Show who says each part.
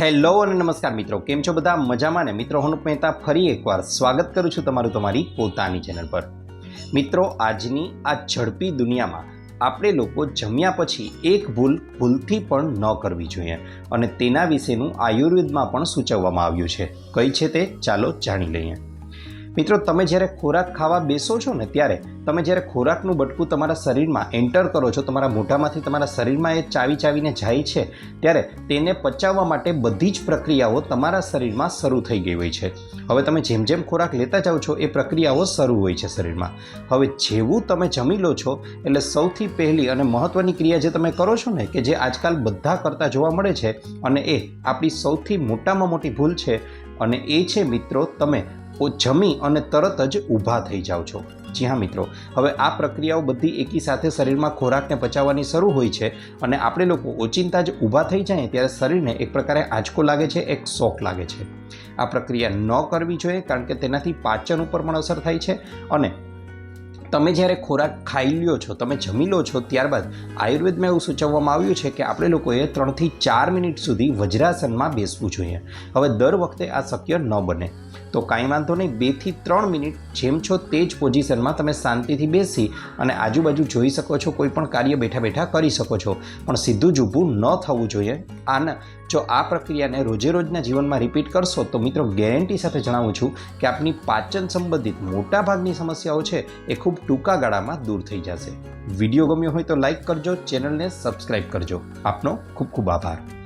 Speaker 1: Hello અને નમસ્કાર મિત્રો, કેમ છો બધા? મજામાં ને? મિત્રો, હું મહેતા ફરી એકવાર સ્વાગત કરું છું તમારું તમારી પોતાની ચેનલ પર. મિત્રો, આજની આ ઝડપી દુનિયામાં આપણે લોકો જમ્યા પછી એક ભૂલ ભૂલથી પણ ન કરવી જોઈએ અને તેના વિશેનું આયુર્વેદમાં પણ સૂચવવામાં આવ્યું છે. કઈ છે તે? ચાલો જાણી લઈએ. મિત્રો, તમે જ્યારે ખોરાક ખાવા બેસો છો ને ત્યારે તમે જ્યારે ખોરાકનું બટકું તમારા શરીરમાં એન્ટર કરો છો, તમારા મોઢામાંથી તમારા શરીરમાં એ ચાવી ચાવીને જાય છે, ત્યારે તેને પચાવવા માટે બધી જ પ્રક્રિયાઓ તમારા શરીરમાં શરૂ થઈ ગઈ હોય છે. હવે તમે જેમ જેમ ખોરાક લેતા જાઓ છો, એ પ્રક્રિયાઓ શરૂ હોય છે શરીરમાં. હવે જેવું તમે જમી લો છો, એટલે સૌથી પહેલી અને મહત્ત્વની ક્રિયા જે તમે કરો છો ને, કે જે આજકાલ બધા કરતા જોવા મળે છે, અને એ આપણી સૌથી મોટામાં મોટી ભૂલ છે, અને એ છે મિત્રો, તમે જમી અને તરત જ ઊભા થઈ જાઓ છો. જી હા, મિત્રો. હવે આ પ્રક્રિયાઓ બધી એકી સાથે શરીરમાં ખોરાકને પચાવવાની શરૂ હોય છે અને આપણે લોકો ઓચિંતા જ ઊભા થઈ જાય ત્યારે શરીરને એક પ્રકારે આંચકો લાગે છે, એક શોખ લાગે છે. આ પ્રક્રિયા ન કરવી જોઈએ કારણ કે તેનાથી પાચન ઉપર પણ અસર થાય છે અને તમે જ્યારે ખોરાક ખાઈ લ્યો છો, તમે જમી લો છો ત્યારબાદ આયુર્વેદમાં એવું સૂચવવામાં આવ્યું છે કે આપણે લોકોએ ત્રણથી ચાર મિનિટ સુધી વજ્રાસનમાં બેસવું જોઈએ. હવે દર વખતે આ શક્ય ન બને. તો કાંઈ વાંધો નહીં, બેથી ત્રણ મિનિટ જેમ છો તે જ પોઝિશનમાં તમે શાંતિથી બેસી અને આજુબાજુ જોઈ શકો છો, કોઈ પણ કાર્ય બેઠા બેઠા કરી શકો છો. પણ સીધું જ ઊભું ન થવું જોઈએ. આના, જો આ પ્રક્રિયાને રોજે રોજના જીવનમાં રિપીટ કરશો, તો મિત્રો ગેરંટી સાથે જણાવું છું કે આપની પાચન સંબંધિત મોટાભાગની સમસ્યાઓ છે એ ખૂબ ટૂંકા ગાળામાં દૂર થઈ જશે. વીડિયો ગમ્યો હોય તો લાઇક કરજો, ચેનલને સબસ્ક્રાઇબ કરજો. આપનો ખૂબ ખૂબ આભાર.